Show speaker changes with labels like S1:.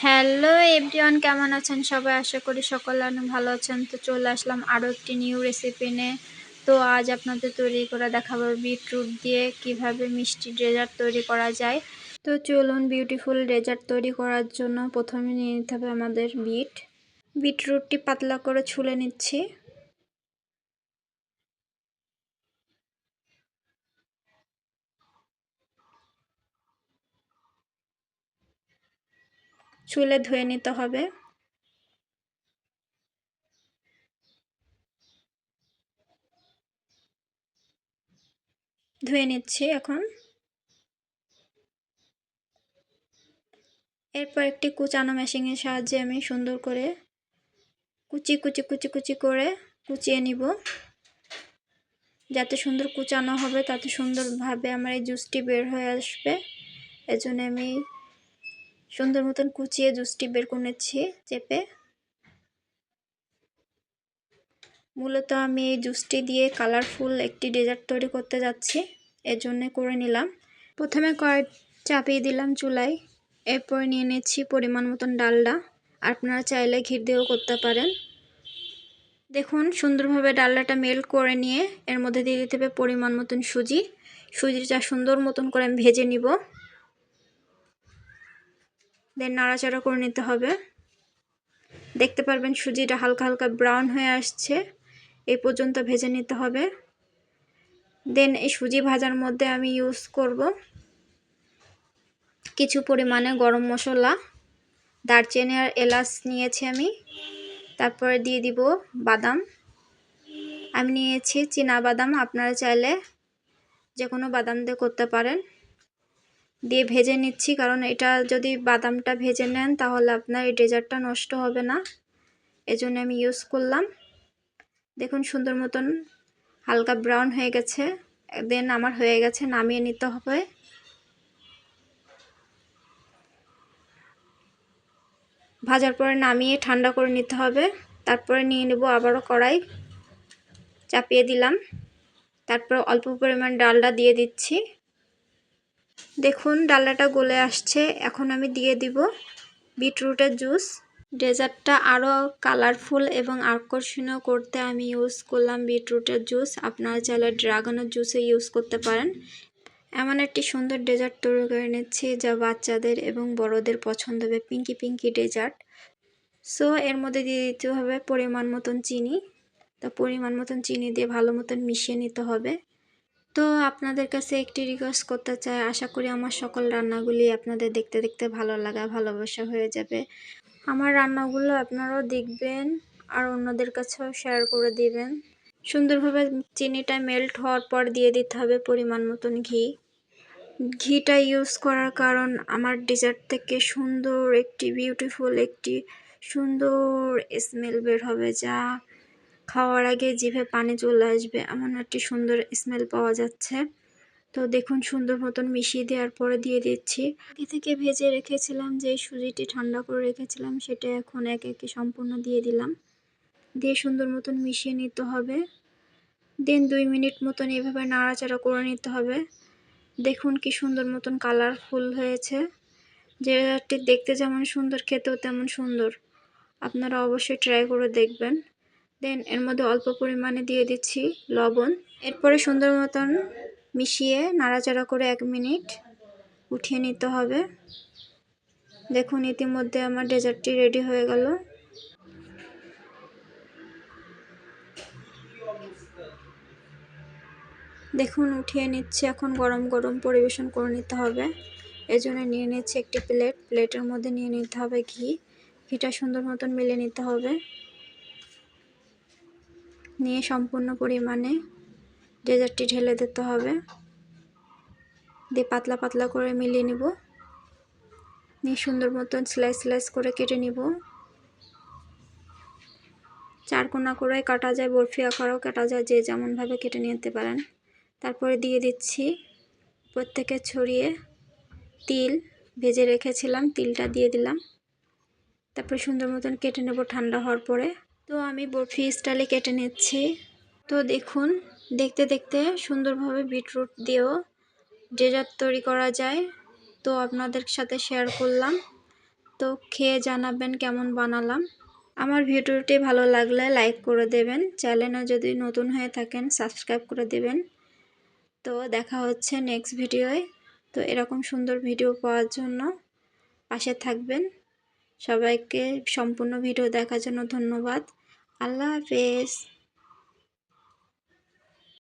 S1: Hello everyone কেমন আছেন? সবাই আশা করি সকলে অনেক ভালো আছেন। তো চলে আসলাম আরও একটি নিউ রেসিপি নিয়ে। তো আজ আপনাদের তৈরি করে দেখাবো বিটরুট দিয়ে কীভাবে মিষ্টি ডেজার্ট তৈরি করা যায়। তো চলুন বিউটিফুল ডেজার্ট তৈরি করার জন্য প্রথমে নিয়ে নিতে হবে আমাদের বিট বিটরুটটি পাতলা করে ছুলে নিচ্ছি। চুলে ধুয়ে নিতে হবে। ধুয়ে নিচ্ছি এখন। এরপর একটি কুচানো মেশিনের সাহায্যে আমি সুন্দর করে কুচি কুচি কুচি কুচি করে কুচিয়ে নিব। যাতে সুন্দর কুচানো হবে, তাতে সুন্দরভাবে আমার এই জুসটি বের হয়ে আসবে। এজন্য আমি সুন্দর মতন কুচিয়ে জুসটি বের করে নিচ্ছি, চেপে। মূলত আমি এই জুসটি দিয়ে কালারফুল একটি ডেজার্ট তৈরি করতে যাচ্ছি এর জন্য করে নিলাম। প্রথমে কয়েক চাপিয়ে দিলাম চুলায়, এরপর নিয়ে নিচ্ছি পরিমাণ মতন ডালডা। আপনারা চাইলে ঘির দিয়েও করতে পারেন। দেখুন, সুন্দরভাবে ডালডাটা মেল্ট করে নিয়ে এর মধ্যে দিয়ে দিতে হবে পরিমাণ মতন সুজি। সুজিটা সুন্দর মতন করে আমি ভেজে নিব। দেন নাড়াচাড়া করে নিতে হবে। দেখতে পারবেন সুজিটা হালকা হালকা ব্রাউন হয়ে আসছে। এই পর্যন্ত ভেজে নিতে হবে। দেন এই সুজি ভাজার মধ্যে আমি ইউজ করব কিছু পরিমাণে গরম মশলা। দারচিনি আর এলাচ নিয়েছি আমি। তারপরে দিয়ে দিব বাদাম। আমি নিয়েছি চীনা বাদাম। আপনারা চাইলে যে কোনো বাদাম দিয়ে করতে পারেন। দিয়ে ভেজে নিচ্ছি, কারণ এটা যদি বাদামটা ভেজে নেন তাহলে আপনার এই ডেজার্টটা নষ্ট হবে না। এজন্য আমি ইউজ করলাম। দেখুন সুন্দর মতন হালকা ব্রাউন হয়ে গেছে। দেন আমার হয়ে গেছে নামিয়ে নিতে হবে। ভাজার পরে নামিয়ে ঠান্ডা করে নিতে হবে। তারপরে নিয়ে নেব আবারও কড়াই। চাপিয়ে দিলাম। তারপর অল্প পরিমাণ ডালটা দিয়ে দিচ্ছি। দেখুন, ডালাটা গলে আসছে। এখন আমি দিয়ে দিব বিটরুটের জুস। ডেজার্টটা আরও কালারফুল এবং আকর্ষণীয় করতে আমি ইউজ করলাম বিটরুটের জুস। আপনারা চাইলে ড্রাগনের জুসে ইউজ করতে পারেন। এমন একটি সুন্দর ডেজার্ট তৈরি করে নিচ্ছি যা বাচ্চাদের এবং বড়দের পছন্দ হবে। পিঙ্কি পিঙ্কি ডেজার্ট। সো, এর মধ্যে দিয়ে দিতে হবে পরিমাণ মতন চিনি। তা, পরিমাণ মতন চিনি দিয়ে ভালো মতন মিশিয়ে নিতে হবে। তো আপনাদের কাছে একটি রিকোয়েস্ট করতে চাই। আশা করি আমার সকল রান্নাগুলি আপনাদের দেখতে দেখতে ভালো লাগা, ভালোবাসা হয়ে যাবে। আমার রান্নাগুলো আপনারাও দেখবেন আর অন্যদের কাছেও শেয়ার করে দিবেন। সুন্দরভাবে চিনিটা মেল্ট হওয়ার পর দিয়ে দিতে হবে পরিমাণ মতন ঘি। ঘিটা ইউজ করার কারণ আমার ডেজার্ট থেকে সুন্দর একটি বিউটিফুল একটি, সুন্দর স্মেল বের হবে যা খাওয়ার আগে জিভে পানি চলে আসবে, এমন একটি সুন্দর স্মেল পাওয়া যাচ্ছে। তো দেখুন, সুন্দর মতন মিশিয়ে দেওয়ার পরে দিয়ে দিচ্ছি। আগে থেকে ভেজে রেখেছিলাম যে সুজিটি ঠান্ডা করে রেখেছিলাম, সেটা এখন এক একে সম্পূর্ণ দিয়ে দিলাম। দিয়ে সুন্দর মতন মিশিয়ে নিতে হবে। দেন দুই মিনিট মতন এভাবে নাড়াচাড়া করে নিতে হবে। দেখুন কি সুন্দর মতন কালারফুল হয়েছে। যেটি দেখতে যেমন সুন্দর, খেতেও তেমন সুন্দর। আপনারা অবশ্যই ট্রাই করে দেখবেন। দেন এর মধ্যে অল্প পরিমাণে দিয়ে দিচ্ছি লবণ। এরপরে সুন্দর মতন মিশিয়ে নাড়াচাড়া করে এক মিনিট উঠিয়ে নিতে হবে। দেখুন, ইতিমধ্যে আমার ডেজার্টটি রেডি হয়ে গেল। দেখুন, উঠিয়ে নিচ্ছে। এখন গরম গরম পরিবেশন করে নিতে হবে। এজন্য নিয়ে নিচ্ছে একটি প্লেট। প্লেটের মধ্যে নিয়ে নিতে হবে ঘি। ঘিটা সুন্দর মতন মিলে নিতে হবে। নিয়ে সম্পূর্ণ পরিমাণে ডেজার্টটি ঢেলে দিতে হবে। দিয়ে পাতলা পাতলা করে মিলিয়ে নিব। নিয়ে সুন্দর মতন স্লাইস স্লাইস করে কেটে নিব। চারকোনা করে কাটা যায়, বরফি আকারও কাটা যায়, যে যেমনভাবে কেটে নিতে পারেন। তারপরে দিয়ে দিচ্ছি প্রত্যেকে ছড়িয়ে তিল। ভেজে রেখেছিলাম, তিলটা দিয়ে দিলাম। তারপরে সুন্দর মতন কেটে নেব ঠান্ডা হওয়ার পরে। তো আমি বরফি স্টাইলে কেটে নিচ্ছি। তো দেখুন, দেখতে দেখতে সুন্দরভাবে বিটরুট দিয়েও ডেজার্ট তৈরি করা যায়। তো আপনাদের সাথে শেয়ার করলাম। তো খেয়ে জানাবেন কেমন বানালাম। আমার ভিডিওটি ভালো লাগলে লাইক করে দেবেন। চ্যানেলে যদি নতুন হয়ে থাকেন সাবস্ক্রাইব করে দেবেন। তো দেখা হচ্ছে নেক্সট ভিডিওয় তো এরকম সুন্দর ভিডিও পাওয়ার জন্য পাশে থাকবেন। সবাইকে সম্পূর্ণ ভিডিও দেখার জন্য ধন্যবাদ। আল্লাহ হাফেজ